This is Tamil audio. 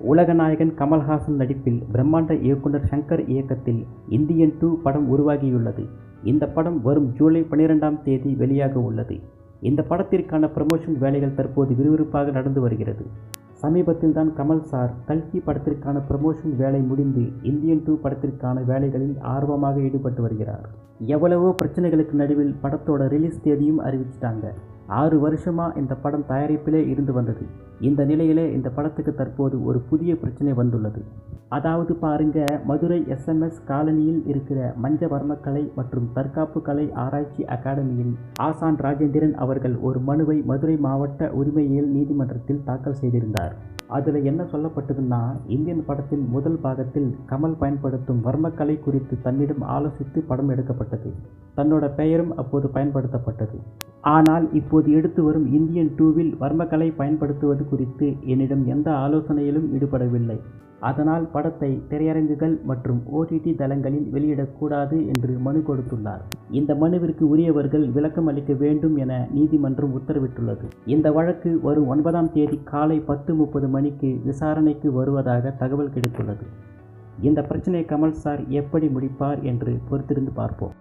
உலகநாயகன் கமல்ஹாசன் நடிப்பில் பிரம்மாண்ட இயக்குனர் சங்கர் இயக்கத்தில் இந்தியன் டூ படம் உருவாகியுள்ளது. இந்த படம் வரும் ஜூலை பன்னிரெண்டாம் தேதி வெளியாக உள்ளது. இந்த படத்திற்கான ப்ரமோஷன் வேலைகள் தற்போது விறுவிறுப்பாக நடந்து வருகிறது. சமீபத்தில் தான் கமல் சார் கல்கி படத்திற்கான ப்ரமோஷன் வேலை முடிந்து இந்தியன் டூ படத்திற்கான வேலைகளில் ஆர்வமாக ஈடுபட்டு வருகிறார். எவ்வளவோ பிரச்சனைகளுக்கு நடுவில் படத்தோட ரிலீஸ் தேதியும் அறிவிச்சிட்டாங்க. ஆறு வருஷமாக இந்த படம் தயாரிப்பிலே இருந்து வந்தது. இந்த நிலையிலே இந்த படத்துக்கு தற்போது ஒரு புதிய பிரச்சனை வந்துள்ளது. அதாவது பாருங்க மதுரை எஸ்எம்எஸ் காலனியில் இருக்கிற மஞ்ச வர்மக்கலை மற்றும் தற்காப்பு கலை ஆராய்ச்சி அகாடமியின் ஆசான் ராஜேந்திரன் அவர்கள் ஒரு மனுவை மதுரை மாவட்ட உரிமையியல் நீதிமன்றத்தில் தாக்கல் செய்திருந்தார். அதில் என்ன சொல்லப்பட்டதுன்னா இந்தியன் படத்தின் முதல் பாகத்தில் கமல் பயன்படுத்தும் வர்மக்கலை குறித்து தன்னிடம் ஆலோசித்து படம் எடுக்கப்பட்டது. தன்னோட பெயரும் அப்போது பயன்படுத்தப்பட்டது. ஆனால் இப்போது எடுத்து வரும் இந்தியன் டூவில் வர்மக்கலை பயன்படுத்துவது குறித்து என்னிடம் எந்த ஆலோசனையிலும் ஈடுபடவில்லை. அதனால் படத்தை திரையரங்குகள் மற்றும் ஓடிடி தளங்களில் வெளியிடக்கூடாது என்று மனு கொடுத்துள்ளார். இந்த மனுவிற்கு உரியவர்கள் விளக்கம் அளிக்க வேண்டும் என நீதிமன்றம் உத்தரவிட்டுள்ளது. இந்த வழக்கு வரும் ஒன்பதாம் தேதி காலை பத்து முப்பது மணிக்கு விசாரணைக்கு வருவதாக தகவல் கிடைத்துள்ளது. இந்த பிரச்சனை கமல் சார் எப்படி முடிப்பார் என்று பொறுத்திருந்து பார்ப்போம்.